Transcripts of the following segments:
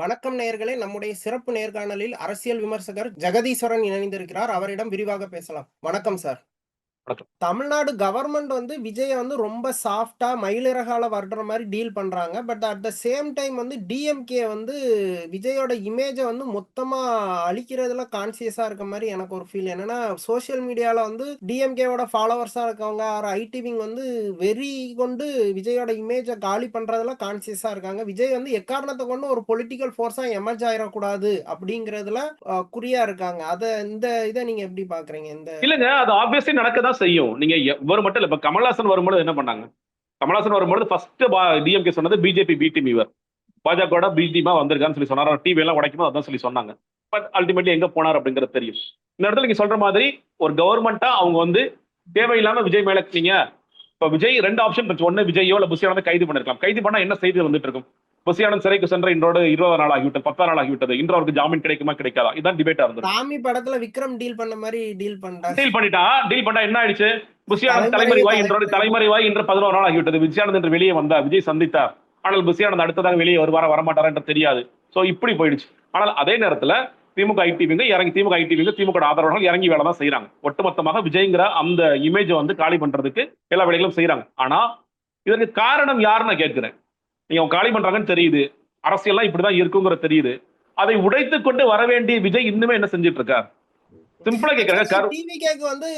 வணக்கம் நேர்களே நம்முடைய சிறப்பு நேர்காணலில் அரசியல் விமர்சகர் ஜெகதீஸ்வரன் இணைந்திருக்கிறார். அவரிடம் விரிவாக பேசலாம். வணக்கம் சார். வணக்கம். தமிழ்நாடு கவர்மெண்ட் வந்து விஜய வந்து ரொம்ப சாஃப்டா மயிலிறகால வர்ற மாதிரி டீல் பண்றாங்க. But at the same time வந்து டிஎம்கே வந்து விஜயோட இமேஜ வந்து மொத்தமா அழிக்கிறதுல கான்சியஸா இருக்க மாதிரி எனக்கு ஒரு ஃபீல் என்னன்னா சோஷியல் மீடியால வந்து டிஎம்கேவோட ஃபாலோவர்ஸா இருக்கவங்க ஐடி விங் வந்து வெறி கொண்டு விஜயோட இமேஜை காலி பண்றதுல கான்சியஸா இருக்காங்க. விஜய் வந்து எக்காரணத்தை கொண்டு ஒரு பொலிட்டிக்கல் ஃபோர்ஸா எமர்ஜ் ஆயிடக்கூடாது அப்படிங்கறதுல குறியா இருக்காங்க. அத இந்த இதை நீங்க எப்படி பாக்குறீங்க? இந்த இல்லங்க அது ஆப்வியஸ்லி நடக்க தான் செய்யும். நீங்க இவர் மட்டும் இல்ல இப்ப கமல்ஹாசன் வரும்போது என்ன பண்ணாங்க? கமல்ஹாசன் வரும்பொழுது ஃபர்ஸ்ட் டிஎம்கே சொன்னது பிஜேபி பி டீம் இவர். பாஜக பி டீமா வந்திருக்கான்னு சொல்லி சொன்னார்? டிவி எல்லாம் உடைக்குமோ அதான் சொல்லி சொன்னாங்க. பட் அல்டிமேட்லி எங்க போனார் அப்படிங்கிறது தெரியும். இந்த இடத்துல நீங்க சொல்ற மாதிரி ஒரு கவர்மெண்டா அவங்க வந்து தேவையில்லாம விஜய் மேல நீங்க இப்ப விஜய் ரெண்டு ஆப்ஷன் ஒன்னு விஜயோ இல்ல வந்து கைது பண்ணிருக்கலாம். கைது பண்ணா என்ன செய்தி வந்துட்டு இருக்கும்? புசியானந்த் சிறைக்கு சென்ற இன்றோடு இருபது நாள் ஆகிவிட்டது பத்தாம் நாள் ஆகிவிட்டது இன்று அவருக்கு ஜாமீன் கிடைக்குமா கிடைக்காதா? இதான் டிபேட்டா இருந்தது. சாமி படத்துல விக்ரம் டீல் பண்ண மாதிரி டீல் பண்றாங்க டீல் பண்ணிட்டா? டீல் பண்ணா என்ன ஆயிடுச்சு? புசியானந்த் தலைமறை தலைமறை வாய் இன்றோடு தலைமறை. தலைமறை வாய் இன்று பதினோரு நாள் ஆகிவிட்டது விஜயானந்த் என்று வெளியே வந்தார். விஜய் சந்தித்தார். ஆனால் புசியானந்த் அடுத்ததாக வெளியே வருவாரா வரமாட்டாரா என்று தெரியாது. சோ இப்படி போயிடுச்சு. ஆனால் அதே நேரத்துல திமுக ஐடிவிங்க இறங்கி திமுக ஐடிவிங்க திமுக ஆதரவாளர்கள் இறங்கி வேலை தான் செய்யறாங்க ஒட்டுமொத்தமாக விஜய்ங்கிற அந்த இமேஜை வந்து காலி பண்றதுக்கு எல்லா வேலைகளும் செய்யறாங்க ஆனா இதற்கு காரணம் யாருன்னு கேட்கிறேன். நீங்க அவங்க காலி பண்றாங்கன்னு தெரியுது. அரசியல்லாம் இப்படிதான் இருக்குங்கிறது தெரியுது. அதை உடைத்து கொண்டு வர வேண்டிய விஜய் இன்னுமே என்ன செஞ்சிட்டு இருக்கார்? சிம்பிளா கேட்கறாங்க கரு- டிவிகேக்கு வந்து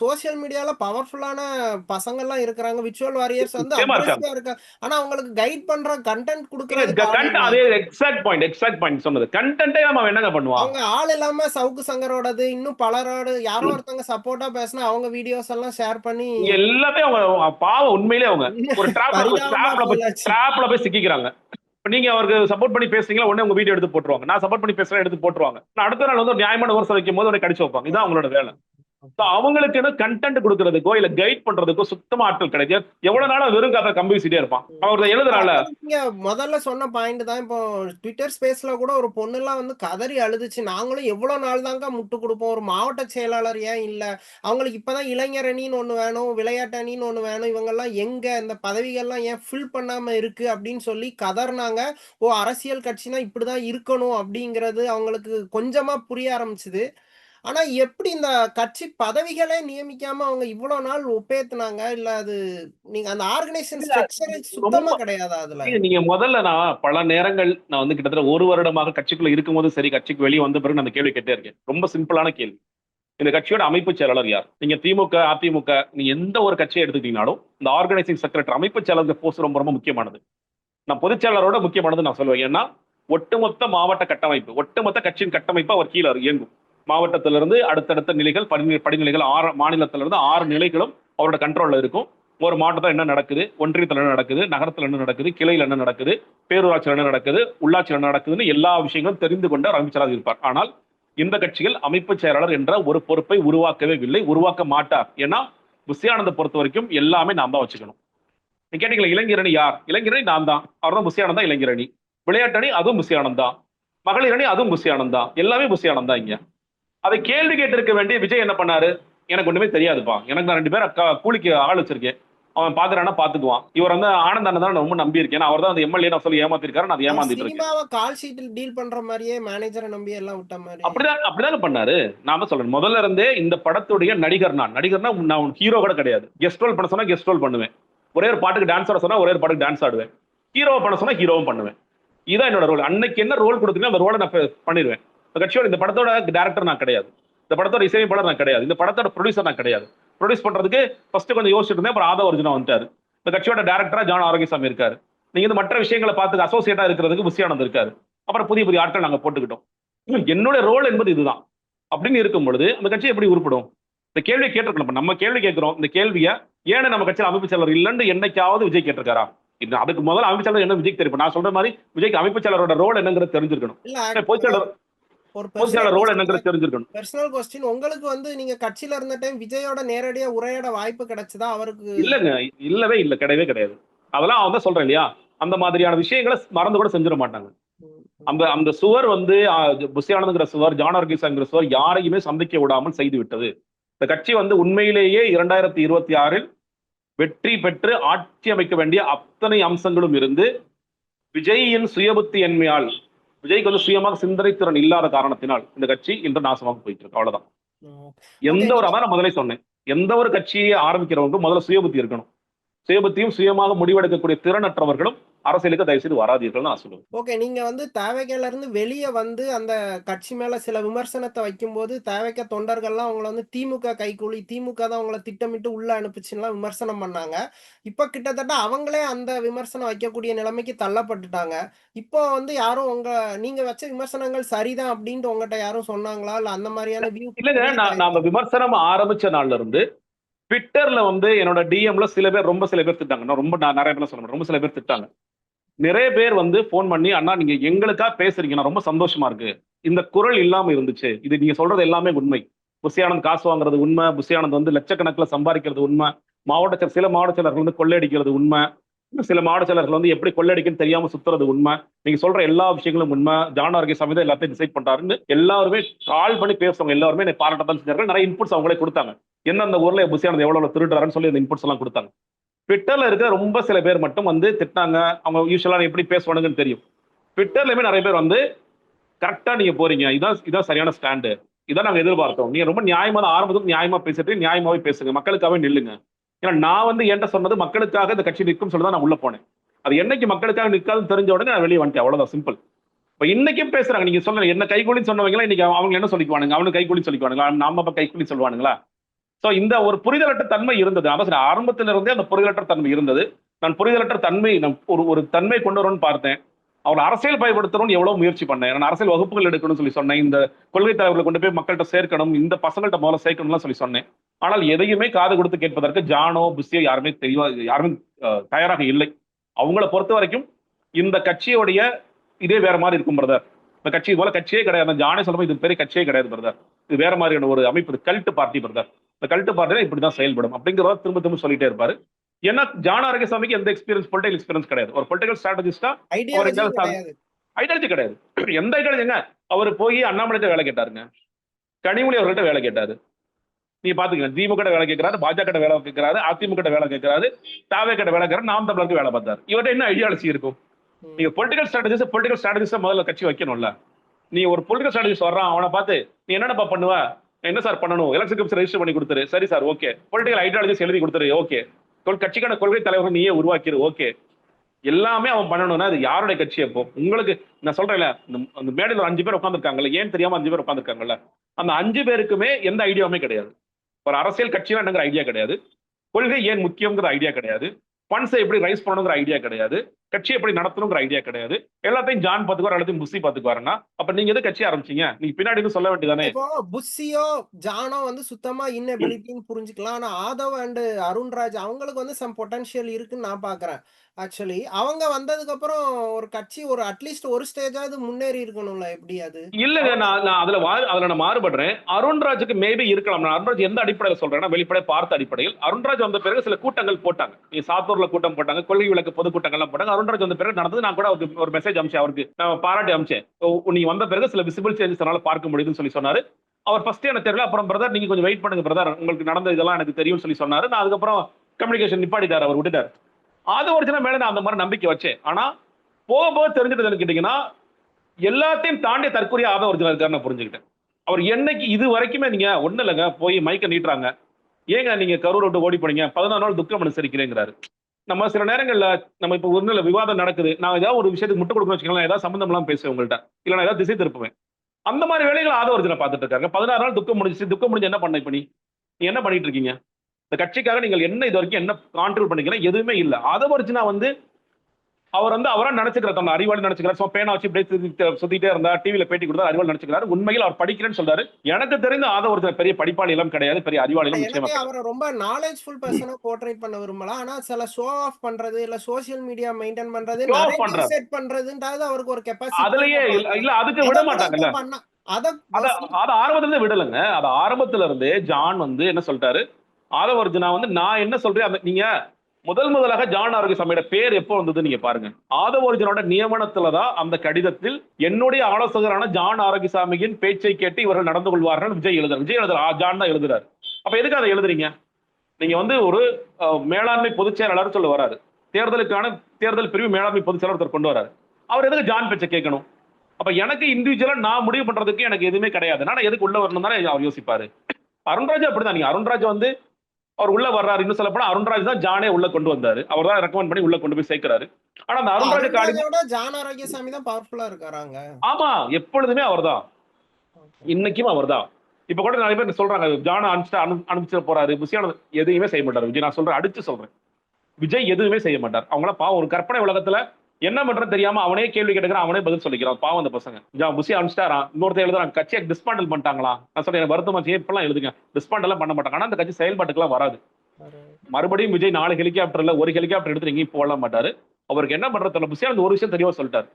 சோசியல் மீடியால பவர்ஃபுல்லான பசங்க எல்லாம் இருக்கிறாங்க. விச்சுவல் வாரியர்ஸ் வந்து இருக்காங்க. இருக்காங்க ஆனா அவங்களுக்கு கைட் பண்ற கண்டென்ட் குடுக்கறது அதே எக்ஸாக்ட் பாயிண்ட் எக்ஸாக்ட் பாயிண்ட் சொன்னது. கண்டென்ட்டே நம்ம என்னங்க பண்ணுவான் அவங்க ஆள் இல்லாம சவுக்கு சங்கரோடது இன்னும் பலரோட யாரோ ஒருத்தவங்க சப்போர்ட்டா பேசினா அவங்க வீடியோஸ் எல்லாம் ஷேர் பண்ணி எல்லாத்தையும் அவங்க பாவம் உண்மையிலே அவங்க. ஒரு ட்ராப்ல போய் போயாச்சு. ட்ராப்ல போய் சிக்கிக்கிறாங்க. நீங்க அவருக்கு சப்போர்ட் பண்ணி பேசுறீங்களா உடனே உங்க வீடியோ எடுத்து போட்டுருவாங்க. நான் சப்போர்ட் பண்ணி பேசுறேன் எடுத்து போட்டுருவாங்க. நான் அடுத்த நாள் வந்து ஒரு நியாயமான விமர்சனம் வைக்கும் போது உடனே கடிச்சு வைப்பாங்க. இதான் அவங்களோட வேலை. அவங்களுக்கு என்ன கண்டென்ட் கொடுக்கறதுக்கோ இல்ல கைட் பண்றதுக்கோ சுத்தமா ஆட்கள் கிடையாது. எவ்வளவு நாளா வெறும் கதை கம்பிசிட்டே இருப்பான். அவர் எழுதுறால நீங்க முதல்ல சொன்ன பாயிண்ட் தான். இப்போ ட்விட்டர் ஸ்பேஸ்ல கூட ஒரு பொண்ணு எல்லாம் வந்து கதறி அழுதுச்சு. நாங்களும் எவ்வளவு நாள் தாங்க முட்டு கொடுப்போம். ஒரு மாவட்ட செயலாளர் ஏன் இல்ல? அவங்களுக்கு இப்பதான் இளைஞர் அணின்னு ஒண்ணு வேணும் விளையாட்டு அணின்னு ஒண்ணு வேணும். இவங்கெல்லாம் எங்க? இந்த பதவிகள்லாம் ஏன் ஃபில் பண்ணாம இருக்கு? அப்படின்னு சொல்லி கதறினாங்க. ஓ அரசியல் கட்சினா இப்படிதான் இருக்கணும் அப்படிங்கிறது அவங்களுக்கு கொஞ்சமா புரிய ஆரம்பிச்சுது. ஆனா எப்படி இந்த கட்சி பதவிகளே நியமிக்காம அவங்க இவ்வளவு நாள் ஒப்பேத்துனாங்க? இல்ல அது நீங்க அந்த ஆர்கனைசேஷன் ஸ்ட்ரக்சர் சுத்தமா கிடையாதா அதுல? நீங்க- முதல்ல நான் பல நேரங்கள் நான் வந்து கிட்டத்தட்ட ஒரு வருடமாக கட்சிக்குள்ள இருக்கும்போது சரி கட்சிக்கு வெளியே வந்த பிறகு நான் அந்த கேள்வி கேட்டே இருக்கேன். ரொம்ப சிம்பிளான கேள்வி. இந்த கட்சியோட அமைப்பு செயலாளர் யார்? நீங்க திமுக அதிமுக நீங்க எந்த ஒரு கட்சியை எடுத்துக்கிட்டீங்கனாலும் இந்த ஆர்கனைசிங் செக்ரட்டரி அமைப்பு செயலாளர் போஸ்ட் ரொம்ப ரொம்ப முக்கியமானது. நான் பொதுச் செயலாளரோட முக்கியமானது நான் சொல்லுவேன். ஏன்னா ஒட்டுமொத்த மாவட்ட கட்டமைப்பு ஒட்டுமொத்த கட்சியின் கட்டமைப்பு அவர் கீழே இயங்கும் மாவட்டத்திலிருந்து அடுத்தடுத்த நிலைகள் படி படிநிலைகள் ஆறு மாநிலத்திலிருந்து ஆறு நிலைகளும் அவரோட கண்ட்ரோலில் இருக்கும். ஒரு மாவட்டத்தில் என்ன நடக்குது? ஒன்றியத்தில் என்ன நடக்குது? நகரத்தில் என்ன நடக்குது? கிளையில் என்ன நடக்குது? பேரூராட்சியில் என்ன நடக்குது? உள்ளாட்சியில் என்ன நடக்குதுன்னு எல்லா விஷயங்களும் தெரிந்து கொண்டு அமைச்சராக இருப்பார். ஆனால் இந்த கட்சிகள் அமைப்பு செயலாளர் என்ற ஒரு பொறுப்பை உருவாக்கவே இல்லை உருவாக்க மாட்டார். ஏன்னா புஷியானந்தை பொறுத்த வரைக்கும் எல்லாமே நாம் தான் வச்சுக்கணும். நீ கேட்டீங்களா இளைஞரணி யார்? இளைஞரணி நான் தான். அவர் தான் புஷியானந்த் இளைஞரணி. விளையாட்டணி அதுவும் புஷியானந்த் மகளிரணி மகளிர் அணி அதுவும் புஷியானந்த் எல்லாமே புஷியானந்த் இங்க. அதை கேள்வி கேட்டிருக்க வேண்டிய விஜய் என்ன பண்ணாரு? எனக்கு ஒண்ணுமே தெரியாதுப்பா. எனக்கு நான் ரெண்டு பேரை க- கூலிக்கு ஆள் வச்சிருக்கேன். அவன் பாக்குறானா பாத்துக்குவான். இவர் வந்து ஆனந்த் அண்ணன் தான் நான் ரொம்ப நம்பி இருக்கேன் அவர் தான் அந்த எம்எல்ஏ சொல்லி ஏமாத்திருக்காரு நான் அதை ஏமாத்திட்டு இருக்கேன். கால் ஷீட்டில் டீல் பண்ற மாதிரியே மேனேஜரை நம்பி எல்லாம் விட்ட மாதிரி. அப்படிதான் அப்படிதானே பண்ணாரு? நாம சொல்றேன். முதல்ல இருந்தே இந்த படத்துடைய நடிகர் நான். நடிகர்னா நான் ஹீரோ கூட கிடையாது. கெஸ்ட் ரோல் பண்ண சொன்னா கெஸ்ட் ரோல் பண்ணுவேன். ஒரே ஒரு பாட்டுக்கு டான்ஸ் ஆட சொன்னா ஒரே ஒரு பாட்டுக்கு டான்ஸ் ஆடுவேன். ஹீரோவை பண்ண சொன்னா ஹீரோவும் பண்ணுவேன். இதான் என்னோட ரோல் அன்னைக்கு என்ன ரோல் கொடுத்தீங்கன்னா அந்த ரோலை நான் பண்ணிடுவேன் கட்சியோட இந்த படத்தோட டேரக்டர் நான் கிடையாது. இந்த படத்தோட இசையமைப்பாளர் நான் கிடையாது. இந்த படத்தோட ப்ரொடியூசர் நான் கிடையாது. ப்ரொடியூஸ் பண்றதுக்கு ஃபர்ஸ்ட் கொஞ்சம் யோசிச்சுட்டு இருந்தேன். அப்புறம் ஆதவ அர்ஜுனா வந்துட்டாரு. இந்த கட்சியோட டேரக்டரா ஜான் ஆரோக்கியசாமி இருக்காரு. நீங்க இந்த மற்ற விஷயங்களை பார்த்து அசோசியேட்டா இருக்கிறதுக்கு புஷியானந்த் இருக்காரு. அப்புறம் புதிய புதிய ஆட்கள் நாங்க போட்டுக்கிட்டோம். என்னோட ரோல் என்பது இதுதான். அப்படின்னு இருக்கும் பொழுது அந்த கட்சி எப்படி உருப்படும்? இந்த கேள்வியை கேட்டிருக்கலாம் இப்ப நம்ம கேள்வி கேட்கிறோம். இந்த கேள்வியை ஏன் நம்ம கட்சியில் அமைப்பு செயலர் இல்லைன்னு என்னைக்காவது விஜய் கேட்டிருக்காரா? அதுக்கு முதல்ல அமைப்பு செயலர் என்ன விஜய்க்கு தெரியும். நான் சொல்ற மாதிரி விஜய்க்கு அமைப்பு செயலரோட ரோல் என்னங்கிறது தெரிஞ்சிருக்கணும். இல்ல பொதுச் செயலர் ஒரு பொதுச் செயலர் ரோல் என்னங்கிறது தெரிஞ்சிருக்கணும். பர்சனல் கொஸ்டின் உங்களுக்கு வந்து நீங்க கட்சியில இருந்த டைம் விஜயோட நேரடியா உரையாட வாய்ப்பு கிடைச்சதா? அவருக்கு இல்லங்க. இல்லவே இல்ல. கிடையவே கிடையாது. அதெல்லாம் அவன் தான் சொல்றேன் இல்லையா? அந்த மாதிரியான விஷயங்களை மறந்து கூட செஞ்சிட மாட்டாங்க. அந்த அந்த சுவர் வந்து புஷியானந்துங்கிற சுவர் ஜானர்கிசாங்கிற சுவர் யாரையுமே சந்திக்க விடாமல் செய்து விட்டது. இந்த கட்சி வந்து உண்மையிலேயே இரண்டாயிரத்தி இருபத்தி ஆறில் வெற்றி பெற்று ஆட்சி அமைக்க வேண்டிய அத்தனை அம்சங்களும் இருந்து விஜயின் சுயபுத்தி என்மையால் விஜய்க்கு வந்து சுயமாக சிந்தனை திறன் இல்லாத காரணத்தினால் இந்த கட்சி இன்று நாசமாக போயிட்டு இருக்கு அவ்வளவுதான் எந்த ஒரு அதான் நான் முதலே சொன்னேன். எந்த ஒரு கட்சியை ஆரம்பிக்கிறவங்க முதல்ல சுயபுத்தி இருக்கணும். சுயபுத்தியும் சுயமாக முடிவெடுக்கக்கூடிய திறனற்றவர்களும் அரசியலுக்கு தயவு செய்து வராதீர்கள் நான் சொல்லுவேன். ஓகே நீங்க வந்து தேவைக்கையில இருந்து வெளியே வந்து அந்த கட்சி மேல சில விமர்சனத்தை வைக்கும்போது தேவைக்க தொண்டர்கள்லாம் அவங்கள வந்து திமுக கைக்கூலி திமுக தான் அவங்கள திட்டமிட்டு உள்ள அனுப்பிச்சுலாம் விமர்சனம் பண்ணாங்க. இப்ப கிட்டத்தட்ட அவங்களே அந்த விமர்சனம் வைக்கக்கூடிய நிலைமைக்கு தள்ளப்பட்டுட்டாங்க. இப்போ வந்து யாரும் உங்க நீங்க வச்ச விமர்சனங்கள் சரிதான் அப்படின்ட்டு உங்ககிட்ட யாரும் சொன்னாங்களா? இல்ல அந்த மாதிரியான வியூ இல்லைங்க அந்த விமர்சனம் ஆரம்பிச்ச நாள்ல இருந்து ட்விட்டர்ல வந்து என்னோட டிஎம்ல சில பேர் ரொம்ப சில பேர் திட்டாங்க. நான் ரொம்ப நிறைய பேர் சொல்ல. ரொம்ப சில பேர் திட்டாங்க. நிறைய பேர் வந்து ஃபோன் பண்ணி அண்ணா நீங்க எங்களுக்கா பேசுறீங்கன்னா ரொம்ப சந்தோஷமா இருக்கு. இந்த குரல் இல்லாம இருந்துச்சு. இது நீங்க சொல்றது எல்லாமே உண்மை. புசியானந்த் காசு வாங்குறது உண்மை. புசியானந்த் வந்து லட்சக்கணக்கில் சம்பாதிக்கிறது உண்மை. மாவட்ட சில மாவட்ட செயலர்கள் வந்து கொள்ளையடிக்கிறது உண்மை. சில மாவட்ட செயலர்கள் வந்து எப்படி கொள்ளையடிக்குன்னு தெரியாம சுத்துறது உண்மை. நீங்க சொல்ற எல்லா விஷயங்களும் உண்மை. ஜான் ஆர்கே எல்லாத்தையும் டிசைட் பண்றாருன்னு எல்லாருமே கால் பண்ணி பேசுறவங்க எல்லாருமே என்னை பாராட்டத்தான் செஞ்சார்கள். நிறைய இன்புட்ஸ் அவங்களே கொடுத்தாங்க. எந்தெந்த ஊர்ல புஷியானந்த் எவ்வளவு திருடுறாருன்னு சொல்லி அந்த இன்புட்ஸ் எல்லாம் கொடுத்தாங்க. ட்விட்டர்ல இருக்கிற ரொம்ப சில பேர் மட்டும் வந்து திட்டாங்க அவங்க யூஸ்வலாக எப்படி பேசுவானுங்கன்னு தெரியும். ட்விட்டர்லயுமே நிறைய பேர் வந்து கரெக்டாக நீங்கள் போறீங்க. இதான் இதான் சரியான ஸ்டாண்டு இதான் நாங்கள் எதிர்பார்த்தோம். நீங்கள் ரொம்ப நியாயமாக ஆரம்பத்துக்கு நியாயமாக பேசிட்டு நியாயமாகவே பேசுங்க. மக்களுக்காகவே நில்லுங்க. ஏன்னா நான் வந்து என்கிட்ட சொன்னது மக்களுக்காக இந்த கட்சி நிற்கும் சொல்லி தான் நான் உள்ளே போனேன். அது என்னைக்கு மக்களுக்காக நிற்காதுன்னு தெரிஞ்ச உடனே நான் வெளியே வந்துட்டேன். அவ்வளோதான் சிம்பிள் இப்போ இன்னைக்கும் பேசுறாங்க. நீங்க சொல்ல என்ன கைகூலின்னு சொன்னவங்களா இன்னைக்கு அவங்க என்ன சொல்லிக்குவானுங்க? அவனுக்கு கைகூலி சொல்லிக்குவானுங்களா? நம்ம அப்போ கைகூலி சொல்லுவானுங்களா? சோ இந்த ஒரு புரிதலற்ற தன்மை இருந்தது. அவசர ஆரம்பத்திலிருந்தே அந்த புரிதலற்ற தன்மை இருந்தது. நான் புரிதலற்ற தன்மை நான் ஒரு ஒரு தன்மை கொண்டு வரணும்னு பார்த்தேன். அவளை அரசியல் பயன்படுத்தணும்னு எவ்வளவு முயற்சி பண்ணேன். நான் அரசியல் வகுப்புகள் எடுக்கணும்னு சொல்லி சொன்னேன். இந்த கொள்கை தலைவர்களை கொண்டு போய் மக்கள்கிட்ட சேர்க்கணும் இந்த பசங்கள்ட்ட முதல்ல சேர்க்கணும்லாம் சொல்லி சொன்னேன். ஆனால் எதையுமே காது கொடுத்து கேட்பதற்கு ஜானோ பிஸியோ யாருமே தெளிவா யாருமே தயாராக இல்லை. அவங்கள பொறுத்த வரைக்கும் இந்த கட்சியோடைய இதே வேற மாதிரி இருக்கும் பிரதர். இந்த கட்சி போல கட்சியே கிடையாது. அந்த ஜானே சொல்லும்போது இது பெரிய கட்சியே கிடையாது பிரதர். இது வேற மாதிரியான ஒரு அமைப்பு கல்ட்டு பார்ட்டி பிரதர். இந்த கல்ட்டு பார்ட்டி இப்படிதான் செயல்படும். அப்படிங்கிறத திரும்ப திரும்ப சொல்லிட்டே இருப்பாரு. ஏன்னா ஜான அரங்கசாமிக்கு எந்த எக்ஸ்பீரியன்ஸ் பொலிட்டிகல் எக்ஸ்பீரியன்ஸ் கிடையாது. ஒரு பொலிட்டிகல் ஸ்ட்ராட்டஜிஸ்டா ஐடியாலஜி கிடையாது. ஐடியாலஜி கிடையாது. எந்த ஐடியாலஜிங்க அவர் போய் அண்ணாமலைட்ட வேலை கேட்டாருங்க. கனிமொழி அவர்கள்ட்ட வேலை கேட்டாரு. நீங்க பாத்துக்கங்க திமுக கிட்ட வேலை கேட்கிறாரு பாஜக கிட்ட வேலை கேட்கிறாரு அதிமுக கிட்ட வேலை கேட்கிறாரு தாவே கிட்ட வேலை கேட்கிறாரு நாம் தமிழருக்கு வேலை பார்த்தாரு. இவர்கிட்ட என்ன ஐடியாலஜி இருக்கும். நீங்க பொலிட்டிகல் ஸ்ட்ராட்டஜிஸ்ட் பொலிட்டிகல் ஸ்ட்ராட்டஜிஸ்ட் முதல்ல கட்சி வைக்கணும்ல. நீ ஒரு பொலிட்டிகல் ஸ்ட்ராட்டஜிஸ்ட் வர்றான் அவனை பார்த்து நீ என்னடா பண்ணுவ? என்ன சார் பண்ணணும்? எலெக்ஷன் கமிஷன் ரெஜிஸ்டர் பண்ணி கொடுத்துரு. சரி சார் ஓகே பொலிட்டிக்கல் ஐடியாலஜிஸ் எழுதி கொடுத்துரு ஓகே கட்சிக்கான கொள்கை தலைவர் நீயே உருவாக்கிரு ஓகே எல்லாமே அவன் பண்ணணும்னா அது யாருடைய கட்சி அப்போ? உங்களுக்கு நான் சொல்றேன்ல இந்த- அந்த மேடையில் ஒரு அஞ்சு பேர் உட்காந்துருக்காங்கல்ல ஏன் தெரியாம அஞ்சு பேர் உட்காந்துருக்காங்கல்ல அந்த அஞ்சு பேருக்குமே எந்த ஐடியாவுமே கிடையாது. ஒரு அரசியல் கட்சினா என்னங்கிற ஐடியா கிடையாது. கொள்கை ஏன் முக்கியங்கிற ஐடியா கிடையாது. ஃபண்ட்ஸை எப்படி ரைஸ் பண்ணணுங்கிற ஐடியா கிடையாது. கட்சி எப்படி நடத்தணுங்கிற ஐடியா கிடையாது. எல்லாத்தையும் ஜான் பாத்துக்குவார் எல்லாத்தையும் புஷி பாத்துக்குவாருன்னா அப்ப நீங்க எது கட்சி ஆரம்பிச்சீங்க? நீங்க பின்னாடி சொல்ல வேண்டியதானே? இப்போ புஷியோ ஜானோ வந்து சுத்தமா இன்னபிலிட்டின்னு புரிஞ்சுக்கலாம். ஆனா ஆதவ் அண்ட் அருண்ராஜ் அவங்களுக்கு வந்து சம் பொட்டன்ஷியல் இருக்குன்னு நான் பாக்குறேன். ஆக்சுவலி. அவங்க வந்ததுக்கு அப்புறம் ஒரு கட்சி ஒரு அட்லீஸ்ட் ஒரு ஸ்டேஜாவது முன்னேறி இருக்கணும்ல எப்படி அது? இல்லங்க நான் நான் அதுல அதுல நான் மாறுபடுறேன். அருண்ராஜுக்கு மேபி இருக்கலாம். நான் அருண்ராஜ் எந்த அடிப்படையில சொல்றேன்னா வெளிப்படை பார்த்த அடிப்படையில். அருண்ராஜ் வந்த பிறகு சில கூட்டங்கள் போட்டாங்க. நீ சாத்தூர்ல கூட்டம் போட்டாங்க கொள்கை விளக்கு பொது கூட்டங்கள்லாம் போட்டாங்க. அருண்ராஜ் வந்த பிறகு நடந்தது. நான் கூட அவருக்கு ஒரு மெசேஜ் அமிச்சேன். அவருக்கு நான் பாராட்டி அமிச்சேன். நீ வந்த பிறகு சில விசிபிள் சேஞ்சஸ் பார்க்க முடியுதுன்னு சொல்லி சொன்னாரு. அவர் ஃபர்ஸ்ட் எனக்கு தெரியல. அப்புறம் பிரதர் நீங்க கொஞ்சம் வெயிட் பண்ணுங்க பிரதர் உங்களுக்கு நடந்த இதெல்லாம் எனக்கு தெரியும்னு சொல்லி சொன்னாரு. நான் அதுக்கப்புறம் கம்யூனிகேஷன் நிப்பாட்டிட்டார் அவர் விட்டுட்டார். அது ஒரிஜினல் மேல நான் அந்த மாதிரி நம்பிக்கை வச்சேன். ஆனா போக போக தெரிஞ்சுட்டு கேட்டீங்கன்னா எல்லாத்தையும் தாண்டி தற்கொலை ஆதவ ஒரிஜினல் இருக்காரு நான் புரிஞ்சுக்கிட்டேன். அவர் என்னைக்கு இது வரைக்குமே நீங்க ஒண்ணு இல்லைங்க போய் மைக்க நீட்டுறாங்க. ஏங்க நீங்க கரூர் விட்டு ஓடி போனீங்க பதினாறு நாள் துக்கம் அனுசரிக்கிறேங்கிறாரு. நம்ம சில நேரங்களில் நம்ம இப்போ ஒண்ணு இல்ல விவாதம் நடக்குது. நான் ஏதாவது ஒரு விஷயத்துக்கு முட்டு கொடுக்கணும் வச்சுக்கலாம் ஏதாவது சம்மந்தம்லாம் பேசுவேன் உங்கள்கிட்ட இல்லை நான் ஏதாவது திசை திருப்புவேன். அந்த மாதிரி வேலைகள் ஆத ஒரிஜினல் பார்த்துட்டு இருக்காங்க. பதினாறு நாள் துக்கம் முடிஞ்சு துக்கம் முடிஞ்சு என்ன பண்ண இப்போ நீ என்ன பண்ணிட்டு இருக்கீங்க? இந்த கட்சிக்காக நீங்கள் என்ன இது வரைக்கும் என்ன கான்ட்ரிபியூட் பண்ணிக்கிறேன் எதுவுமே இல்ல. ஆத ஒரிஜினா வந்து அவர் வந்து அவரா நினைச்சுக்கிறார். தன்னை அறிவாளி நினைச்சுக்கிறார். சும்மா பேனா வச்சு இப்படியே சுத்தி- சுத்திட்டே இருந்தா டிவில பேட்டி கொடுத்தா அறிவாளி நினைச்சுக்கிறாரு. உண்மையில் அவர் படிக்கிறேன்னு சொல்றாரு. எனக்கு தெரிந்த ஆத ஒரிஜினல் பெரிய படிப்பாளி எல்லாம் கிடையாது பெரிய அறிவாளி எல்லாம் நிச்சயமா. அவரை ரொம்ப நாலேஜ்ஃபுல் பர்சனா போர்ட்ரேட் பண்ண விரும்பல. ஆனா சில ஷோ ஆஃப் பண்றது இல்ல சோஷியல் மீடியா மெயின்டைன் பண்றது பண்றாரு. செட் பண்றதுன்றது அவருக்கு ஒரு கெப்பாசிட்டி அதுலயே இல்ல அதுக்கு விட மாட்டாங்கல்ல. அத அத அத ஆரம்பத்துல இருந்தே விடலைங்க. அத ஆரம்பத்துல இருந்தே ஜான் வந்து என்ன சொல்லிட்டாரு? ஆத வந்து நான் என்ன சொல்றேன் அந்த நீங்க முதல் முதலாக ஜான் ஆரோக்கியசாமியோட பேர் எப்போ வந்தது நீங்க பாருங்க. ஆத ஒரிஜினோட நியமனத்துல தான் அந்த கடிதத்தில் என்னுடைய ஆலோசகரான ஜான் ஆரோக்கியசாமியின் பேச்சை கேட்டு இவர்கள் நடந்து கொள்வார்கள் விஜய் எழுதுறாரு விஜய் எழுதுற ஜான் தான் எழுதுறாரு. அப்ப எதுக்கு அதை எழுதுறீங்க? நீங்க வந்து ஒரு மேலாண்மை பொதுச் செயலாளர் சொல்ல வராரு. தேர்தலுக்கான தேர்தல் பிரிவு மேலாண்மை பொதுச் செயலாளர் கொண்டு வராரு. அவர் எதுக்கு ஜான் பேச்சை கேட்கணும்? அப்ப எனக்கு இண்டிவிஜுவலா நான் முடிவு பண்றதுக்கு எனக்கு எதுவுமே கிடையாது. நான் எதுக்கு உள்ள வரணும் தானே அவர் யோசிப்பாரு. அருண்ராஜ் அப்படிதான். நீங்க அருண்ராஜ் வந்து அவர் உள்ள வர்றாரு. இன்னும் சொல்ல போனா அருண்ராஜ் தான் ஜானே உள்ள கொண்டு வந்தாரு. அவர் தான் ரெக்கமெண்ட் பண்ணி உள்ள கொண்டு போய் சேர்க்கிறாரு. ஆனா அந்த அருண்ராஜ் காடி ஜான் ஆரோக்கியசாமி தான் பவர்ஃபுல்லா இருக்காராங்க. ஆமா எப்பொழுதுமே அவர்தான் இன்னைக்கும் அவர்தான் இப்ப கூட நிறைய பேர் சொல்றாங்க ஜான அனுப்பிச்சு அனு அனுப்பிச்சிட போறாரு. புசியான எதையுமே செய்ய மாட்டார். விஜய் நான் சொல்றேன் அடிச்சு சொல்றேன். விஜய் எதுவுமே செய்ய மாட்டார். அவங்கள பாவம் ஒரு கற்பனை உலகத்துல என்ன பண்றது தெரியாம அவனே கேள்வி கேட்டுக்கிறான் அவனே பதில் சொல்லிக்கிறான். பாவம் அந்த பசங்க. ஜா புசி அனுப்பிச்சிட்டாரான் இன்னொருத்தர் எழுதுறான் கட்சியை டிஸ்பாண்டல் பண்ணிட்டாங்களா? நான் சொல்றேன் எனக்கு வருத்தமாச்சு இப்பெல்லாம் எழுதுங்க? டிஸ்பாண்டல் எல்லாம் பண்ண மாட்டாங்க. ஆனா அந்த கட்சி செயல்பாட்டுக்குலாம் வராது. மறுபடியும் விஜய் நாலு ஹெலிகாப்டர்ல ஒரு ஹெலிகாப்டர் எடுத்து எங்கேயும் போட மாட்டாரு. அவருக்கு என்ன பண்றது தெரியல. புசியா அந்த ஒரு விஷயம் தெளிவா சொல்லிட்டாரு.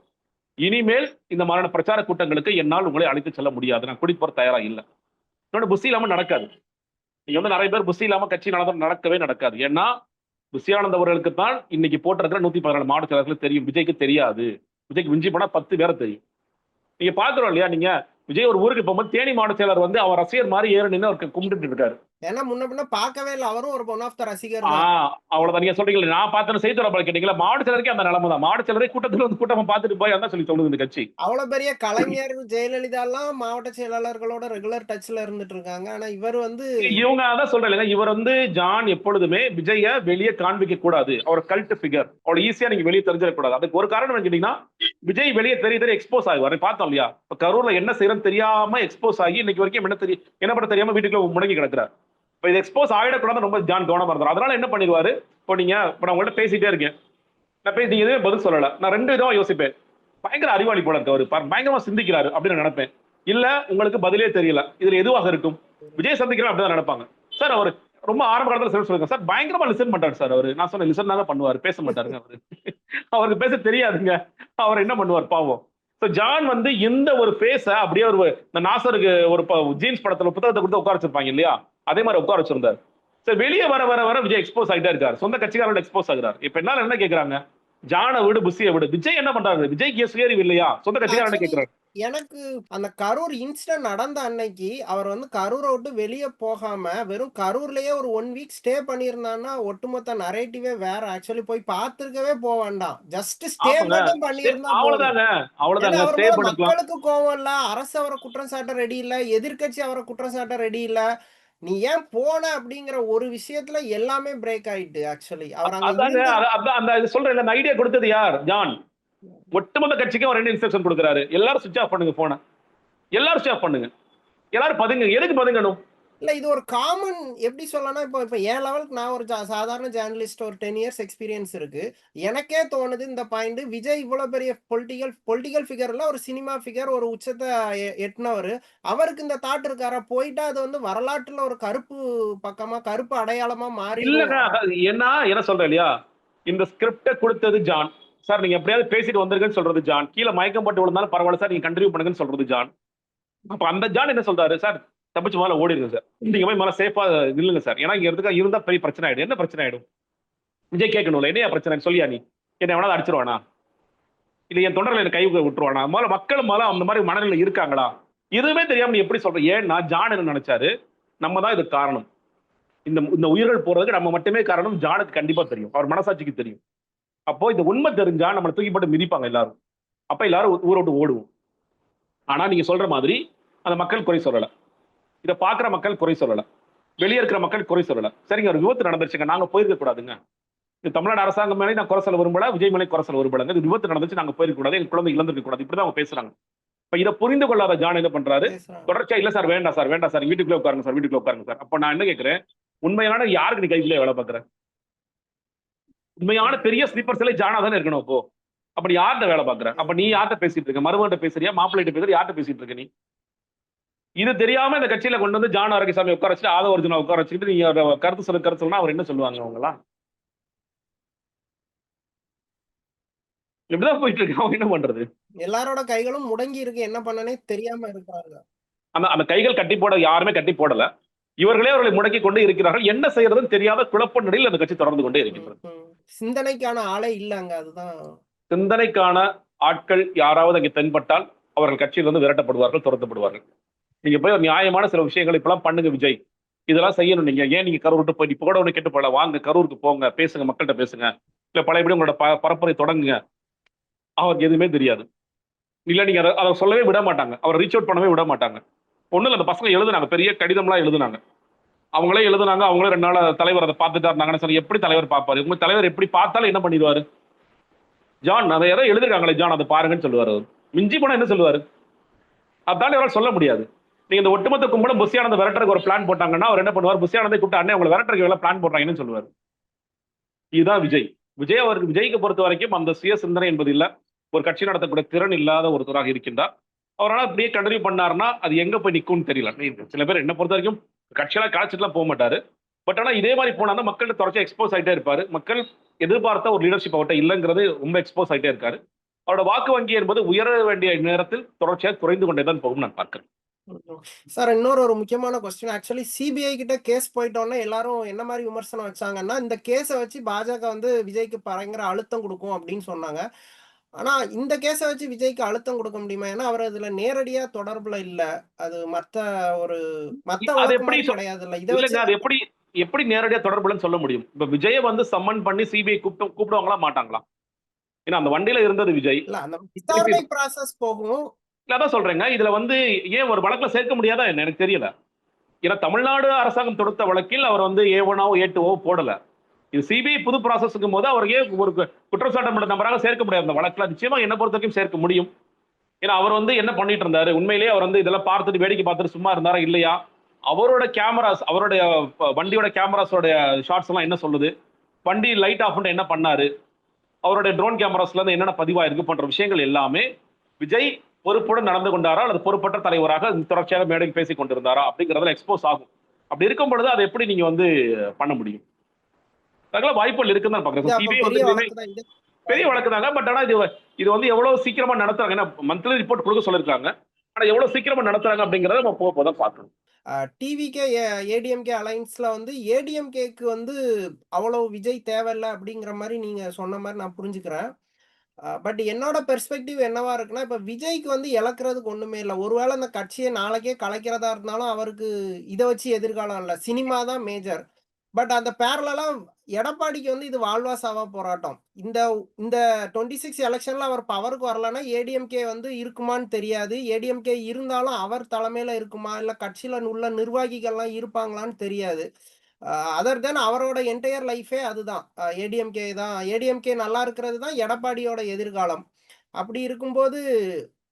இனிமேல் இந்த மாதிரியான பிரச்சார கூட்டங்களுக்கு என்னால் உங்களை அழைத்து செல்ல முடியாது. நான் கூட்டிட்டு போற தயாரா இல்ல. இன்னொன்று புசி இல்லாம நடக்காது. நீங்க வந்து நிறைய பேர் புசி இல்லாம கட்சி நடந்த நடக்கவே நடக்காது. ஏன்னா விஸ்யானந்த் அவர்களுக்கு தான் இன்னைக்கு போட்டிருக்கிற நூத்தி பதினாலு மாவட்ட செயலர்களுக்கு தெரியும். விஜய்க்கு தெரியாது. விஜய்க்கு மிஞ்சி போனா பத்து பேரை தெரியும். நீங்க பாக்குறோம் இல்லையா? நீங்க விஜய் ஒரு ஊருக்கு போகும்போது தேனி மாவட்ட செயலர் வந்து அவர் ரசிகர் மாதிரி ஏற நின்று அவருக்கு கும்பிட்டு இருக்காரு. ஏன்னா முன்ன பின்ன பார்க்கவே இல்ல. அவரும் ஒரு ஒன் ஆஃப் த ரசிகர் அவ்வளவுதான். நீங்க சொல்றீங்களா நான் பார்த்தேன் செய்தி தொடர்பாளர் கேட்டீங்களா மாவட்ட செயலருக்கே அந்த நிலைமை தான். மாவட்ட செயலரே கூட்டத்துல வந்து கூட்டமா பார்த்துட்டு போய் அதான் சொல்லி சொல்லுது இந்த கட்சி. அவ்வளவு பெரிய கலைஞர் ஜெயலலிதா எல்லாம் மாவட்ட செயலாளர்களோட ரெகுலர் டச்ல இருந்துட்டு இருக்காங்க. ஆனா இவர் வந்து இவங்க அதான் சொல்றேன் இவர் வந்து ஜான் எப்பொழுதுமே விஜய வெளியே காண்பிக்க கூடாது. அவர் கல்ட் ஃபிகர் அவ்வளவு ஈஸியா நீங்க வெளியே தெரிஞ்சிடக்கூடாது. அதுக்கு ஒரு காரணம் கேட்டீங்கன்னா விஜய் வெளியே தெரிய தெரிய எக்ஸ்போஸ் ஆகுவார். பார்த்தோம் இல்லையா? கரூர்ல என்ன செய்யறோம் தெரியாம எக்ஸ்போஸ் ஆகி இன்னைக்கு வரைக்கும் என்ன தெரியும் என்ன பண்ண தெரியாம வீட்டுக்குள்ள முடங்கி கிடக்குறாரு. இப்ப இது எக்ஸ்போஸ் ஆகிடக்கூடாது ரொம்ப ஜான் கவனமாக இருந்தார். அதனால என்ன பண்ணிடுவாரு? இப்போ நீங்கள் இப்போ நான் உங்கள்கிட்ட பேசிட்டே இருக்கேன். நான் பேசி நீங்க எதுவுமே பதில் சொல்லல. நான் ரெண்டு விதமா யோசிப்பேன். பயங்கர அறிவாளி போல இருக்கவர் அவரு பாரு, பயங்கரமா சிந்திக்கிறாரு அப்படின்னு நான் நினைப்பேன். இல்ல உங்களுக்கு பதிலே தெரியல. இதுல எதுவாக இருக்கும்? விஜய் சந்திக்கிறேன் அப்படிதான் நினைப்பாங்க. சார் அவர் ரொம்ப ஆரம்ப காலத்துல சொல்ல சொல்லுங்க சார் பயங்கரமா லிசன் பண்றாரு சார் அவரு. நான் சொன்ன லிசன் தான் பண்ணுவார். பேச மாட்டாருங்க அவரு. அவருக்கு பேச தெரியாதுங்க. அவர் என்ன பண்ணுவார் பாவம். ஸோ ஜான் வந்து இந்த ஒரு பேச அப்படியே ஒரு இந்த நாசருக்கு ஒரு ஜீன்ஸ் படத்துல புத்தகத்தை கொடுத்து உட்கார வச்சிருப்பாங்க இல்லையா? அதே மாதிரி உட்கார வச்சிருந்தார். சார் வெளியே வர வர வர விஜய் எக்ஸ்போஸ் ஆகிட்டே இருக்காரு. சொந்த கட்சிக்காரோட எக்ஸ்போஸ் ஆகுறாரு. இப்ப என்னால என்ன கேக்குறாங்க? ஜானை விடு புசியை விடு. விஜய் என்ன பண்றாரு? விஜய்க்கு சுயறிவு இல்லையா சொந்த கட்சிக்காரன் கேக்குறாரு. எனக்கு அந்த கரூர் இன்சிடென்ட் நடந்த அன்னைக்கு அவர் வந்து கரூரை விட்டு வெளியே போகாம வெறும் கரூர்லயே ஒரு ஒன் வீக் ஸ்டே பண்ணியிருந்தான்னா ஒட்டுமொத்த நரேட்டிவே வேற. ஆக்சுவலி போய் பார்த்திருக்கவே போக வேண்டாம். Just stay. மட்டும் பண்ணியிருந்தா மக்களுக்கு கோவம் இல்ல. அரசு அவரை குற்றம் சாட்ட ரெடி இல்ல. எதிர்க்கட்சி அவரை குற்றம் சாட்ட ரெடி இல்ல. நீ ஏன் போன அப்படிங்கிற ஒரு விஷயத்துல எல்லாமே பிரேக் ஆயிட்டு ஆக்சுவலி அவர் சொல்றேன் அந்த ஐடியா கொடுத்தது யார்? ஜான் ஒட்டுமொத்த கட்சிக்கும் அவர் ரெண்டு இன்ஸ்ட்ரக்ஷன் கொடுக்குறாரு. எல்லாரும் சுவிட்ச் ஆஃப் பண்ணுங்க போன எல்லாரும் சுவிட்ச் ஆஃப் பண்ணுங்க. எல்லாரும் பதுங்க எதுக்கு பதுங்கணும்? இல்ல இது ஒரு காமன் எப்படி சொல்லலாம் இப்போ இப்போ என் லெவலுக்கு நான் ஒரு சாதாரண ஜேர்னலிஸ்ட் ஒரு டென் இயர்ஸ் எக்ஸ்பீரியன்ஸ் இருக்கு. எனக்கே தோணுது இந்த பாயிண்ட் விஜய் இவ்வளவு பெரிய பொலிட்டிக்கல் பொலிட்டிக்கல் ஃபிகர்ல ஒரு சினிமா ஃபிகர் ஒரு உச்சத்தை எட்டினவர். அவருக்கு இந்த தாட் இருக்காரா? போயிட்டா அது வந்து வரலாற்றுல ஒரு கருப்பு பக்கமா கருப்பு அடையாளமா மாறி இல்லங்க என்ன என்ன சொல்றேன் இல்லையா? இந்த ஸ்கிரிப்ட கொடுத்தது ஜான். சார் நீங்க எப்படியாவது பேசிட்டு வந்திருக்கேன்னு சொல்றது ஜான். கீழே மயக்கம் போட்டு விழுந்தாலும் பரவாயில்ல சார். நீங்க கண்டினியூ பண்ணுங்கன்னு சொல்றது ஜான். அப்ப அந்த ஜான் என்ன சொல்றாரு சார்? தப்பிச்சு மேல ஓடிடுங்க சார். நீங்க போய் மேல சேஃபா நில்லுங்க சார். ஏன்னா இங்க இருந்துக்கா இருந்தா பெரிய பிரச்சனை ஆயிடும். என்ன பிரச்சனை ஆயிடும்? விஜய் கேட்கணும்ல என்னையா பிரச்சனை சொல்லியா நீ? என்ன எவனாவது அடிச்சிருவானா? இல்ல என் தொண்டர்ல என்ன கை விட்டுருவானா? முதல்ல மக்கள் மேல அந்த மாதிரி மனநிலை இருக்காங்களா? எதுவுமே தெரியாம நீ எப்படி சொல்ற? ஏன்னா ஜான் என்ன நினைச்சாரு? நம்ம தான் இதுக்கு காரணம். இந்த இந்த உயிர்கள் போறதுக்கு நம்ம மட்டுமே காரணம் ஜானுக்கு கண்டிப்பா தெரியும். அவர் மனசாட்சிக்கு தெரியும். அப்போ இந்த உண்மை தெரிஞ்சா நம்மளை தூக்கி போட்டு மிதிப்பாங்க எல்லாரும். அப்ப எல்லாரும் ஊரை விட்டு ஓடுவோம். ஆனா நீங்க சொல்ற மாதிரி அந்த மக்கள் குறை சொல்லலை. இதை பாக்குற மக்கள் குறை சொல்லல. வெளியே இருக்கிற மக்கள் குறை சொல்லல. சரிங்க ஒரு விபத்து நடந்துருச்சுங்க. நாங்க போயிருக்க கூடாதுங்க. இது தமிழ்நாடு அரசாங்கம் மேலே நான் குறை சொல்ல விரும்பல விஜய் மேலே குறை சொல்ல விரும்பலங்க. இது விபத்து நடந்துச்சு நாங்க போயிருக்க கூடாது. எங்க குழந்தை இழந்திருக்க கூடாது. இப்படிதான் அவங்க பேசுறாங்க. இப்ப இதை புரிந்து கொள்ளாத ஜான் என்ன பண்றாரு. தொடர்ச்சியா இல்ல சார் வேண்டாம் சார் வேண்டாம் சார். வீட்டுக்குள்ளே உட்காருங்க சார் வீட்டுக்குள்ள உட்காருங்க சார். அப்ப நான் என்ன கேட்கிறேன்? உண்மையான யாருக்கு நீ கைக்குள்ளே வேலை பார்க்குற? உண்மையான பெரிய ஸ்லீப்பர் சிலை ஜானா தானே இருக்கணும் அப்போ. அப்ப நீ யார்கிட்ட வேலை பார்க்குற? அப்ப நீ யார்கிட்ட பேசிட்டு இருக்க? மருமகிட்ட பேசுறியா? மாப்பிள்ளைகிட்ட பேசுறியா? யார்கிட்ட பேசிட்டு இருக்க நீ? இது தெரியாம இந்த கட்சியில கொண்டு வந்து ஜான் ஆரோக்கியசாமி உட்கார வச்சுட்டு ஆதவ அர்ஜுனா உட்கார வச்சுட்டு நீங்க கருத்து சொல்ல கருத்து சொன்னா அவர் என்ன சொல்லுவாங்க அவங்கலாம் இப்படிதான் போயிட்டு இருக்கு. அவங்க என்ன பண்றது? எல்லாரோட கைகளும் முடங்கி இருக்கு. என்ன பண்ணனே தெரியாம இருக்காங்க அந்த அந்த கைகள் கட்டி போட யாருமே கட்டி போடல. இவர்களே அவர்களை முடக்கி கொண்டு இருக்கிறார்கள். என்ன செய்யறதுன்னு தெரியாத குழப்ப நிலையில் அந்த கட்சி தொடர்ந்து கொண்டே ம். சிந்தனைக்கான ஆளே இல்லங்க. அதுதான். சிந்தனைக்கான ஆட்கள் யாராவது அங்கே தென்பட்டால் அவர்கள் கட்சியிலிருந்து விரட்டப்படுவார்கள் துரத்தப்படுவார்கள். நீங்க போய் ஒரு நியாயமான சில விஷயங்கள் இப்பெல்லாம் பண்ணுங்க விஜய். இதெல்லாம் செய்யணும் நீங்க. ஏன் நீங்க கரூர் விட்டு போய் இப்போ கூட ஒன்று கெட்டு போல வாங்க கரூருக்கு போங்க பேசுங்க மக்கள்கிட்ட பேசுங்க. இல்ல பழையபடி உங்களோட ப- பரப்புரை தொடங்குங்க. அவருக்கு எதுவுமே தெரியாது. இல்ல நீங்க அதை சொல்லவே விட மாட்டாங்க. அவரை ரீச் அவுட் பண்ணவே விட மாட்டாங்க. ஒண்ணும் இல்ல அந்த பசங்க எழுதுனாங்க. பெரிய கடிதம்லாம் எழுதுனாங்க. அவங்களே எழுதுனாங்க அவங்களே ரெண்டு நாள் தலைவர் அதை பார்த்துட்டா இருந்தாங்கன்னு சொல்லி எப்படி தலைவர் பார்ப்பாரு? உங்க தலைவர் எப்படி பார்த்தாலும் என்ன பண்ணிடுவாரு? ஜான் அதை யாரோ எழுதிருக்காங்களே ஜான் அதை பாருங்கன்னு சொல்லுவாரு அவர். மிஞ்சி போனா என்ன சொல்லுவாரு? அதால இவரால் சொல்ல முடியாது. நீங்க இந்த ஒட்டுமொத்த கும்பலும் புஷியானந்த விரட்டுறதுக்கு ஒரு பிளான் போட்டாங்கன்னா அவர் என்ன பண்ணுவார்? புஷியானந்தை கூப்பிட்டு அண்ணே உங்களை விரட்டுறதுக்கு எவ்வளவு பிளான் போடுறாங்கன்னு சொல்லுவார்? இதுதான் விஜய். விஜய் அவருக்கு விஜய்க்கு பொறுத்த வரைக்கும் அந்த சுய சிந்தனை என்பது இல்ல. ஒரு கட்சி நடத்தக்கூடிய திறன் இல்லாத ஒருத்தராக இருக்கின்றார். அவரால் அப்படியே கண்டினியூ பண்ணாருன்னா அது எங்க போய் நிற்கும்னு தெரியல. சில பேர் என்ன பொறுத்த வரைக்கும் கட்சியெல்லாம் காய்ச்சிட்டுலாம் போக மாட்டாரு. பட் ஆனா இதே மாதிரி போனா மக்கள்கிட்ட தொடர்ச்சி எக்ஸ்போஸ் ஆகிட்டே இருப்பாரு. மக்கள் எதிர்பார்த்த ஒரு லீடர்ஷிப் அவர்கிட்ட இல்லைங்கிறது ரொம்ப எக்ஸ்போஸ் ஆகிட்டே இருக்காரு. அவரோட வாக்கு வங்கி என்பது உயர வேண்டிய நேரத்தில் தொடர்ச்சியாக குறைந்து கொண்டே தான் போகும் நான் பார்க்கிறேன். சார் இன்னொரு ஒரு முக்கியமான கொஸ்டின் ஆக்சுவலி சிபிஐ கிட்ட கேஸ் போயிட்டோன்னே எல்லாரும் என்ன மாதிரி விமர்சனம் வச்சாங்கன்னா இந்த கேஸை வச்சு பாஜக வந்து விஜய்க்கு பயங்கர அழுத்தம் கொடுக்கும் அப்படின்னு சொன்னாங்க. ஆனா இந்த கேஸை வச்சு விஜய்க்கு அழுத்தம் கொடுக்க முடியுமா? ஏன்னா அவர் அதுல நேரடியா தொடர்புல இல்ல. அது மத்த ஒரு மத்த எப்படி கிடையாது இல்ல இதை அது எப்படி எப்படி நேரடியா தொடர்புலன்னு சொல்ல முடியும். இப்ப விஜயை வந்து சம்மன் பண்ணி சிபிஐ கூப்பிட்டு கூப்பிடுவாங்களா? மாட்டாங்களா? ஏன்னா அந்த வண்டியில இருந்தது விஜய். இல்ல அந்த விசாரணை ப்ராசஸ் போகும் தான் அதான் சொல்றேங்க. இதுல வந்து ஏன் ஒரு வழக்கில் சேர்க்க முடியாதா என்ன? எனக்கு தெரியல. ஏன்னா தமிழ்நாடு அரசாங்கம் தொடுத்த வழக்கில் அவர் வந்து ஏ ஒனாவோ ஏ டூவோ போடல. இது சிபிஐ புது ப்ராசஸ்க்கும் போது அவர் ஏன் ஒரு கு- குற்றம் நபராக சேர்க்க முடியாது அந்த வழக்கில்? நிச்சயமா என்ன பொறுத்த வரைக்கும் சேர்க்க முடியும். ஏன்னா அவர் வந்து என்ன பண்ணிட்டு இருந்தாரு? உண்மையிலேயே அவர் வந்து இதெல்லாம் பார்த்துட்டு வேடிக்கை பார்த்துட்டு சும்மா இருந்தாரா இல்லையா? அவரோட கேமராஸ் அவருடைய வண்டியோட கேமராஸோட ஷார்ட்ஸ் எல்லாம் என்ன சொல்லுது? வண்டி லைட் ஆஃப் என்ன பண்ணாரு? அவருடைய ட்ரோன் கேமராஸ்ல இருந்து என்னென்ன பதிவாயிருக்கு போன்ற விஷயங்கள் எல்லாமே விஜய் பொறுப்புடன் நடந்து கொண்டாரா அல்லது பொறுப்பற்ற தலைவராக தொடர்ச்சியாக மேடையில் பேசிக் கொண்டிருந்தாரா அப்படிங்கறதுல எக்ஸ்போஸ் ஆகும். அப்படி இருக்கும் பொழுது அதை எப்படி நீங்க வந்து பண்ண முடியும்? அதெல்லாம் வாய்ப்புகள் இருக்குன்னு தான் பாக்குறேன் பெரிய வழக்கு தாங்க. பட் ஆனா இது இது வந்து எவ்வளவு சீக்கிரமா நடத்துறாங்க? ஏன்னா மந்த்லி ரிப்போர்ட் கொடுக்க சொல்லிருக்காங்க ஆனா எவ்வளவு சீக்கிரமா நடத்துறாங்க அப்படிங்கறத நம்ம போக போதான் பார்க்கணும். டிவிகே ஏடிஎம்கே அலைன்ஸ்ல வந்து ஏடிஎம்கேக்கு வந்து அவ்வளவு விஜய் தேவையில்ல அப்படிங்கிற மாதிரி நீங்க சொன்ன மாதிரி நான் புரிஞ்சுக்கிறேன். பட் என்னோட பெர்ஸ்பெக்டிவ் என்னவா இருக்குன்னா இப்ப விஜய்க்கு வந்து இழக்கிறதுக்கு ஒண்ணுமே இல்லை. ஒருவேளை அந்த கட்சியை நாளைக்கே கலைக்கிறதா இருந்தாலும் அவருக்கு இதை வச்சு எதிர்காலம் இல்லை. சினிமா தான் மேஜர். பட் அந்த பேரலாம் எடப்பாடிக்கு வந்து இது வாழ்வா சாவா போராட்டம். இந்த இந்த டுவெண்ட்டி சிக்ஸ் எலெக்ஷன்ல அவர் பவருக்கு வரலன்னா ஏடிஎம்கே வந்து இருக்குமான்னு தெரியாது. ஏடிஎம்கே இருந்தாலும் அவர் தலைமையில இருக்குமா? இல்ல கட்சியில உள்ள நிர்வாகிகள்லாம் இருப்பாங்களான்னு தெரியாது. அதர் தென் அவரோட என்டையர் லைஃபே அதுதான். ஏடிஎம்கே தான். ஏடிஎம்கே நல்லா இருக்கிறது தான் எடப்பாடியோட எதிர்காலம். அப்படி இருக்கும்போது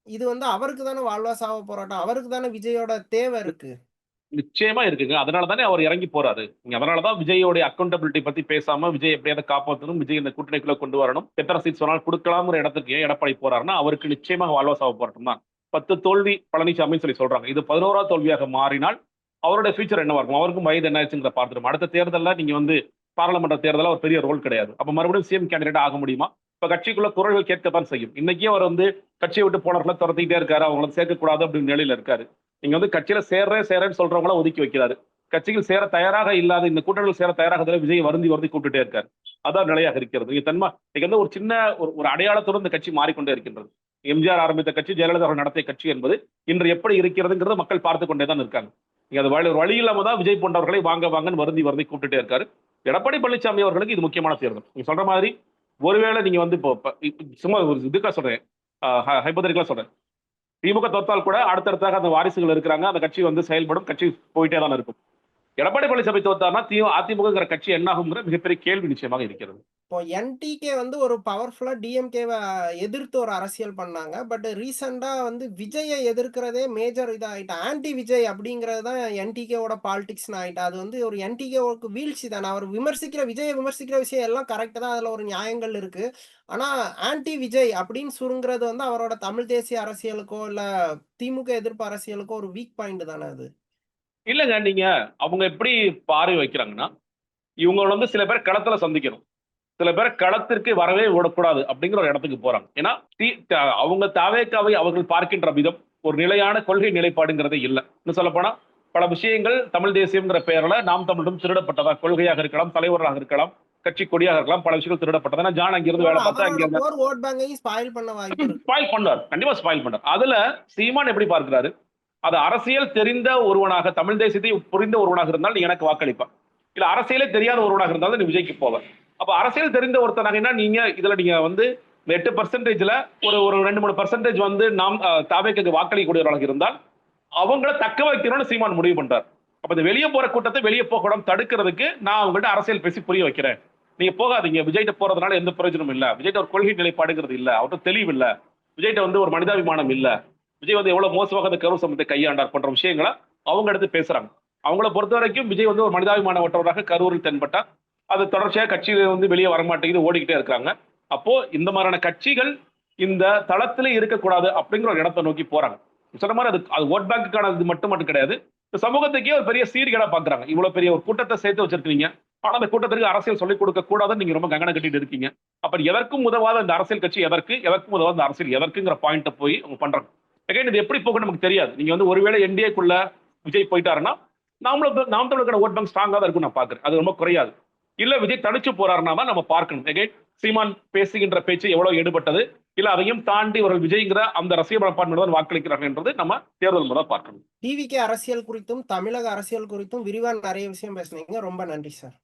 இது வந்து அவருக்கு தானே வாழ்வா சாவ போராட்டம். அவருக்கு தானே விஜயோட தேவை இருக்கு. நிச்சயமா இருக்குங்க. அதனால தானே அவர் இறங்கி போறாரு. நீங்க அதனாலதான் விஜயோட அக்கௌண்டபிலிட்டி பத்தி பேசாம விஜய் எப்படியாவது காப்பாற்றணும் விஜய் இந்த கூட்டணிக்குள்ள கொண்டு வரணும். எத்தனை சீட் சொன்னாலும் கொடுக்கலாம்ங்கிற இடத்துக்கு ஏன் எடப்பாடி போறாருன்னா அவருக்கு நிச்சயமாக வாழ்வாசாவ போராட்டம் தான். பத்து தோல்வி பழனிசாமி சொல்லி சொல்றாங்க. இது பதினோரா தோல்வியாக மாறினால் அவருடைய ஃபியூச்சர் என்னவா இருக்கும்? அவருக்கும் வயது என்ன ஆச்சுங்கிற பார்த்துடும் அடுத்த தேர்தலில் நீங்க வந்து பாராளுமன்ற தேர்தலில் ஒரு பெரிய ரோல் கிடையாது. அப்ப மறுபடியும் சிஎம் கேண்டிடேட் ஆக முடியுமா? இப்ப கட்சிக்குள்ள குரல்கள் கேட்கத்தான் செய்யும். இன்னைக்கே அவர் வந்து கட்சியை விட்டு போனவர்களை துரத்திக்கிட்டே இருக்காரு அவங்கள சேர்க்கக்கூடாது அப்படின்னு நிலையில இருக்காரு. நீங்க வந்து கட்சியில சேர்றேன் சேர்றேன்னு சொல்றவங்கள ஒதுக்கி வைக்கிறாரு. கட்சியில் சேர தயாராக இல்லாத இந்த கூட்டணியில் சேர தயாராக விஜய் வருந்தி வருந்தி கூப்பிட்டுட்டே இருக்காரு. அதான் நிலையாக இருக்கிறது. நீங்க தன்மா இன்னைக்கு வந்து ஒரு சின்ன ஒரு ஒரு அடையாளத்துடன் இந்த கட்சி மாறிக்கொண்டே இருக்கின்றது. எம்ஜிஆர் ஆரம்பித்த கட்சி ஜெயலலிதா அவர்கள் நடத்திய கட்சி என்பது இன்று எப்படி இருக்கிறதுங்கிறத மக்கள் பார்த்து கொண்டே தான் இருக்காங்க. நீங்க அது வழி வழி இல்லாம தான் விஜய் போன்றவர்களை வாங்க வாங்கன்னு வருந்தி வருந்தி கூப்பிட்டுட்டே இருக்காரு. எடப்பாடி பழனிசாமி அவர்களுக்கு இது முக்கியமான தேர்தல் நீங்க சொல்ற மாதிரி ஒருவேளை நீங்க வந்து இப்போ சும்மா ஒரு இதுக்கா சொல்றேன். ஹைபதரிக்கலா சொல்றேன். திமுக தொத்தால் கூட அடுத்தடுத்தாக அந்த வாரிசுகள் இருக்கிறாங்க. அந்த கட்சி வந்து செயல்படும். கட்சி போயிட்டே தான் இருக்கும். எடப்பாடி பழனிசாமி தோத்தார்னா தி அதிமுகங்கிற கட்சி என்னாகுங்கிற மிகப்பெரிய கேள்வி நிச்சயமாக இருக்கிறது. இப்போ என்டிகே வந்து ஒரு பவர்ஃபுல்லா டிஎம்கேவை எதிர்த்து ஒரு அரசியல் பண்ணாங்க. பட் ரீசெண்டா வந்து விஜயை எதிர்க்கிறதே மேஜர் இதாயிட்டா. ஆன்டி விஜய் அப்படிங்கிறது தான் என்டிகேவோட பாலிடிக்ஸ்னு ஆகிட்டா அது வந்து ஒரு என்டிகேவுக்கு வீழ்ச்சி தானே. அவர் விமர்சிக்கிற விஜயை விமர்சிக்கிற விஷயம் எல்லாம் கரெக்ட் தான். அதுல ஒரு நியாயங்கள் இருக்கு. ஆனா ஆன்டி விஜய் அப்படின்னு சுருங்கிறது வந்து அவரோட தமிழ் தேசிய அரசியலுக்கோ இல்ல திமுக எதிர்ப்பு அரசியலுக்கோ ஒரு வீக் பாயிண்ட் தானே அது. இல்லைங்க நீங்க அவங்க எப்படி பார்வை வைக்கிறாங்கன்னா இவங்க வந்து சில பேர் களத்துல சந்திக்கணும். சில பேர் களத்திற்கு வரவே விடக்கூடாது அப்படிங்கிற ஒரு இடத்துக்கு போறாங்க. ஏன்னா அவங்க தாவேக்காவை அவர்கள் பார்க்கின்ற விதம் ஒரு நிலையான கொள்கை நிலைப்பாடுங்கிறதே இல்லை. இன்னும் சொல்ல போனா பல விஷயங்கள் தமிழ் தேசியம்ங்கிற பெயர்ல நாம் தமிழும் திருடப்பட்டதா கொள்கையாக இருக்கலாம் தலைவராக இருக்கலாம் கட்சி கொடியாக இருக்கலாம் பல விஷயங்கள் திருடப்பட்டதா. ஜான் அங்கிருந்து வேலை பார்த்தா அங்க அவரோட core vote bank-ஐயும் spoil பண்ண வாய்ப்பு இருக்கு. ஸ்பாயில் பண்ணார். கண்டிப்பா ஸ்பாயில் பண்ணார். அதுல சீமான் எப்படி பார்க்கிறாரு? அது அரசியல் தெரிந்த ஒருவனாக தமிழ் தேசியத்தை புரிந்த ஒருவனாக இருந்தால் நீ எனக்கு வாக்களிப்பேன் இல்ல அரசியலே தெரியாத ஒருவனாக இருந்தாலும் நீ விஜய்க்கு போவேன் அப்ப அரசியல் தெரிந்த ஒருத்தனாக என்ன நீங்க இதுல நீங்க வந்து இந்த எட்டு பர்சன்டேஜ்ல ஒரு ஒரு ரெண்டு மூணு பர்சன்டேஜ் வந்து நாம் தாவேக்கு வாக்களிக்கக்கூடியவர்களாக இருந்தால் அவங்கள தக்க வைக்கணும்னு சீமான் முடிவு பண்றார். அப்ப இந்த வெளியே போற கூட்டத்தை வெளியே போகணும் தடுக்கிறதுக்கு நான் அவங்கள்ட்ட அரசியல் பேசி புரிய வைக்கிறேன். நீங்க போகாதீங்க. விஜய்கிட்ட போறதுனால எந்த பிரயோஜனமும் இல்ல. விஜய்கிட்ட ஒரு கொள்கை நிலைப்பாடுங்கிறது இல்ல. அவர்கிட்ட தெளிவு இல்ல. விஜய்கிட்ட வந்து ஒரு மனிதாபிமானம் இல்லை. விஜய் வந்து எவ்வளவு மோசமாக அந்த கருவு சம்பத்தை கையாண்டார் போன்ற விஷயங்களை அவங்க எடுத்து பேசுறாங்க. அவங்கள பொறுத்த வரைக்கும் விஜய் வந்து ஒரு மனிதாபிமானவற்றவராக கரூரில் தென்பட்டார். அது தொடர்ச்சியாக கட்சியில வந்து வெளியே வரமாட்டேங்குது ஓடிக்கிட்டே இருக்காங்க அப்போ இந்த மாதிரியான கட்சிகள் இந்த தளத்திலே இருக்கக்கூடாது அப்படிங்கிற ஒரு இடத்தை நோக்கி போறாங்க. சொன்ன மாதிரி அது அது ஓட் பேங்க்குக்கான இது மட்டும் மட்டும் கிடையாது. இந்த சமூகத்துக்கே ஒரு பெரிய சீர்கேடா பாக்குறாங்க. இவ்வளவு பெரிய ஒரு கூட்டத்தை சேர்த்து வச்சிருக்கீங்க. ஆனா அந்த கூட்டத்திற்கு அரசியல் சொல்லிக் கொடுக்க கூடாதுன்னு நீங்க ரொம்ப கங்கணம் கட்டிட்டு இருக்கீங்க. அப்ப எதற்கும் உதவாத இந்த அரசியல் கட்சி எதற்கு எதற்கும் உதவாத இந்த அரசியல் எதற்குங்கிற பாயிண்ட போய் அவங்க பண்றாங்க. அகைன் இது எப்படி போகும் நமக்கு தெரியாது. நீங்க வந்து ஒருவேளை என்டிஏக்குள்ள விஜய் போயிட்டாருன்னா நாமளும் நாம் தமிழுக்கான ஓட் பேங்க் ஸ்ட்ராங்காக தான் இருக்கும் நான் பாக்குறேன் அது ரொம்ப குறையாது. இல்ல விஜய் தனிச்சு போறாருன்னா தான் நம்ம பார்க்கணும். அகைன் சீமான் பேசுகின்ற பேச்சு எவ்வளவு எடுபட்டது இல்ல அதையும் தாண்டி ஒரு விஜய்ங்கிற அந்த ரசிக மனப்பான்மை தான் என்றது நம்ம தேர்தல் முறை பார்க்கணும். டிவிக்கு அரசியல் குறித்தும் தமிழக அரசியல் குறித்தும் விரிவான நிறைய விஷயம் பேசுனீங்க. ரொம்ப நன்றி சார்.